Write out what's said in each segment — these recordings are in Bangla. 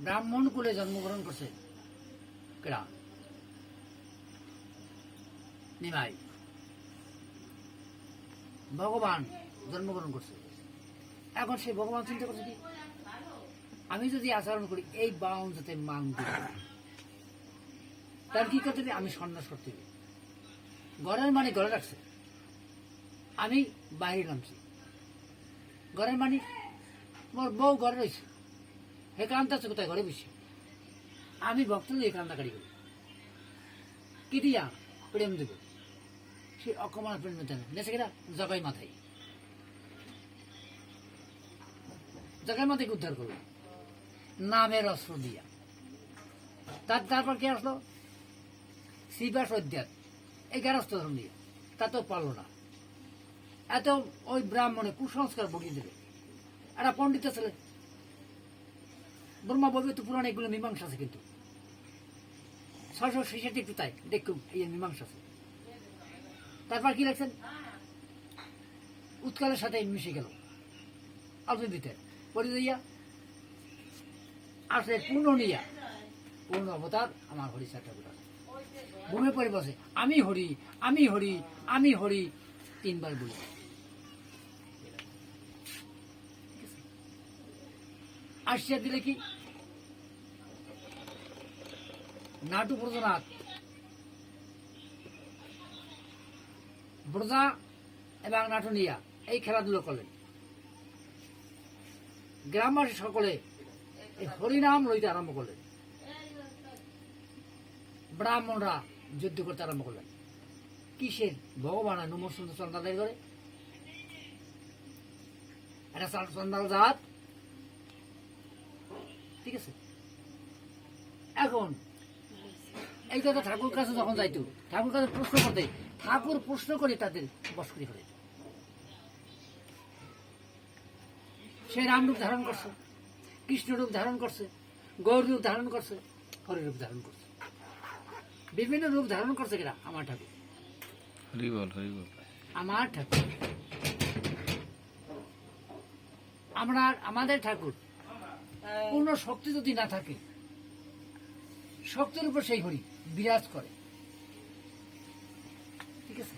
ব্রাহ্মণ কুলে জন্মগ্রহণ করছে। কেডা? নিমাই। ভগবান জন্মগ্রহণ করছে। এখন সে ভগবান চিন্তা করছে কি? আমি যদি আচরণ করি, এই বাউন যাতে মান তার কি করতে? আমি সন্ন্যাস করতে হবে। ঘরের মানে ঘরে রাখছে। আমি বাইরে নামছি। ঘরের মানে মোর বউ ঘরে রয়েছে। হে কান্তা আছে কোথায় ঘরে বসে। আমি ভক্ত দিয়ে কান্দাকারি করি কি দিয়া প্রেম দেব? সে অকমান প্রেম দেন নেছে কিনা জগাই মাথায়। জগাই মাথায় উদ্ধার করল নামের অস্ত্র দিয়া। তার তারপর কি আসলো? শিবা সদ্যাত এই গারস্থ ধর্ম দিয়ে তা তো পারল না। এত ওই ব্রাহ্মণে কুসংস্কার বগিয়ে দেবে। একটা পণ্ডিত ছেলে ব্রহ্মা তো পুরাণ এগুলো মীমাংসা আছে কিন্তু। তাই, দেখুন, এই মীমাংসা আছে। তারপর কি লাগছেন উৎকালের সাথে মিশে গেল। আসলে পূর্ণ পূর্ণ অবতার, আমার হরিষা ঠাকুর ঘুমে পড়ে বসে, আমি হরি আমি হরি আমি হরি, তিনবার বলি। আসিয়া দিলে কি? নাটু ব্রজনাথ। ব্রজা এবং নাটুনিয়া এই খেলাধুলো করলেন। গ্রামবাসী সকলে এই হরিনাম লইতে আরম্ভ করলেন। ব্রাহ্মণরা যুদ্ধ করতে আরম্ভ করলেন। কিসের? ভগবান নুমর সুন্দর চন্দাদের করে এটা চন্দাল জাত। ঠিক আছে? এখন এই কথা ঠাকুর কাছে যখন যাইতো ঠাকুর কাছে প্রশ্ন করতে ঠাকুর প্রশ্ন করে তাদের বস করে ফেলে। সে রামরূপ ধারণ করছে কৃষ্ণ রূপ ধারণ করছে গৌর রূপ ধারণ করছে হরি রূপ ধারণ করছে। বিভিন্ন রূপ ধারণ করছে কিনা? আমার ঠাকুর। আমার ঠাকুর। আমরা আমাদের ঠাকুর পূর্ণ শক্তি যদি না থাকে শক্তির উপর সেই হরি। বিরাজ করে। ঠিক আছে?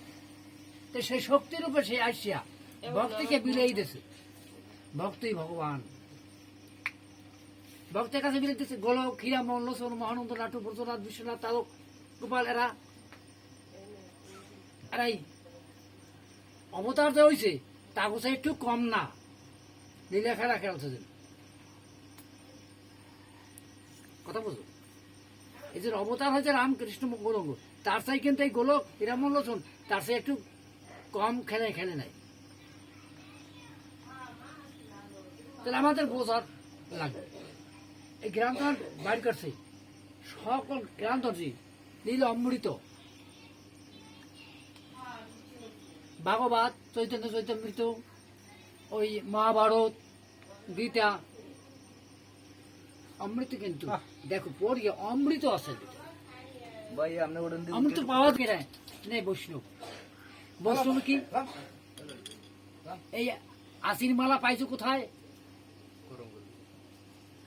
তো সেই শক্তির উপর সেই আসিয়া ভক্তিকে বিলাই দিয়েছে ভক্তই ভগবান। ভক্তের কাছে বিলাই দিয়েছে গোলক ক্ষীরামন লোচন মহানন্দ নাটু ব্রতনাথ বিশ্বনাথ তারক গোপাল এরা। এরাই। অবতার যে হয়েছে তা গোছা একটু কম না। লীলা খেলা খেলছে কথা বুঝো? যে অবতার হয়েছে রামকৃষ্ণ গৌরঙ্গ তার চাই কিন্তু এই গোলক হিরামন লোচন তার চাই একটু কম খেলে খেলে নাই। তাহলে আমাদের বোঝার লাগবে এই গ্রামগঞ্জ বাড়ি করছে। সকল গ্রামগঞ্জে নীল অমৃত। ভাগবত, চৈতন্য চৈতন্যমৃত ওই মহাভারত, গীতা অমৃত কিন্তু। দেখো পড়িয়ে অমৃত আছে ভাই আপনি ওটা অমৃত পাওয়া যায় না। নে বৈষ্ণব। বৈষ্ণব কি? এই আশির মালা পাইছো কোথায়?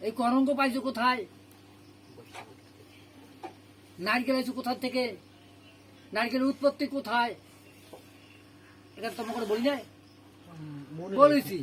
এই করঙ্গ পাইছো কোথায়? নারকেল আইছো কোথা থেকে? নারকেলের উৎপত্তি কোথায়? এটা তোমাকে বলি না বলেছি।